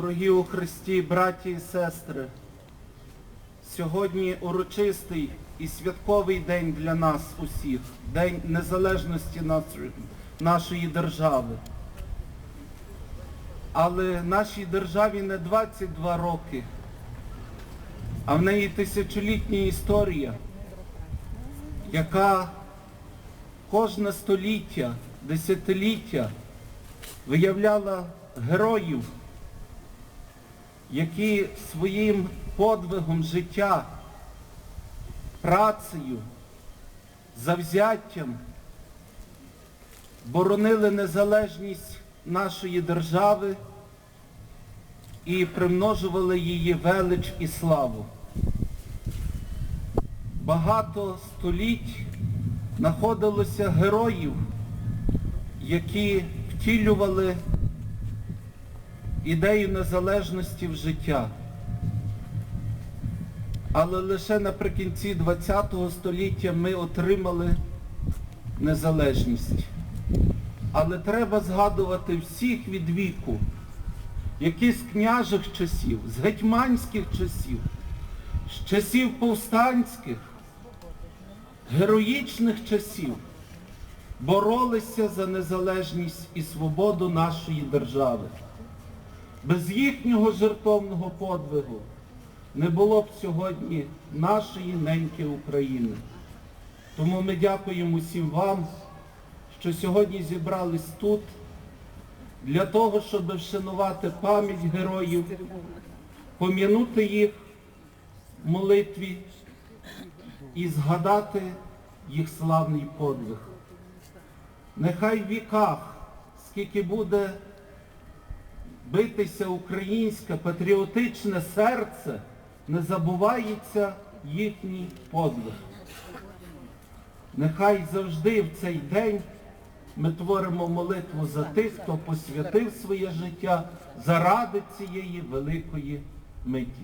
Дорогі у Христі, браті і сестри, сьогодні урочистий і святковий день для нас усіх, День незалежності нашої, держави. Але нашій державі не 22 роки, а в неї тисячолітня історія, яка кожне століття, десятиліття виявляла героїв, які своїм подвигом життя, працею, завзяттям боронили незалежність нашої держави і примножували її велич і славу. Багато століть знаходилося героїв, які втілювали ідею незалежності в життя. Але лише наприкінці ХХ століття ми отримали незалежність. Але треба згадувати всіх від віку, які з княжих часів, з гетьманських часів, з часів повстанських, героїчних часів боролися за незалежність і свободу нашої держави. Без їхнього жертовного подвигу не було б сьогодні нашої неньки України. Тому ми дякуємо всім вам, що сьогодні зібрались тут для того, щоб вшанувати пам'ять героїв, пом'янути їх в молитві і згадати їх славний подвиг. Нехай в віках, скільки буде битися українське патріотичне серце, не забувається їхній подвиг. Нехай завжди в цей день ми творимо молитву за тих, хто посвятив своє життя заради цієї великої миті.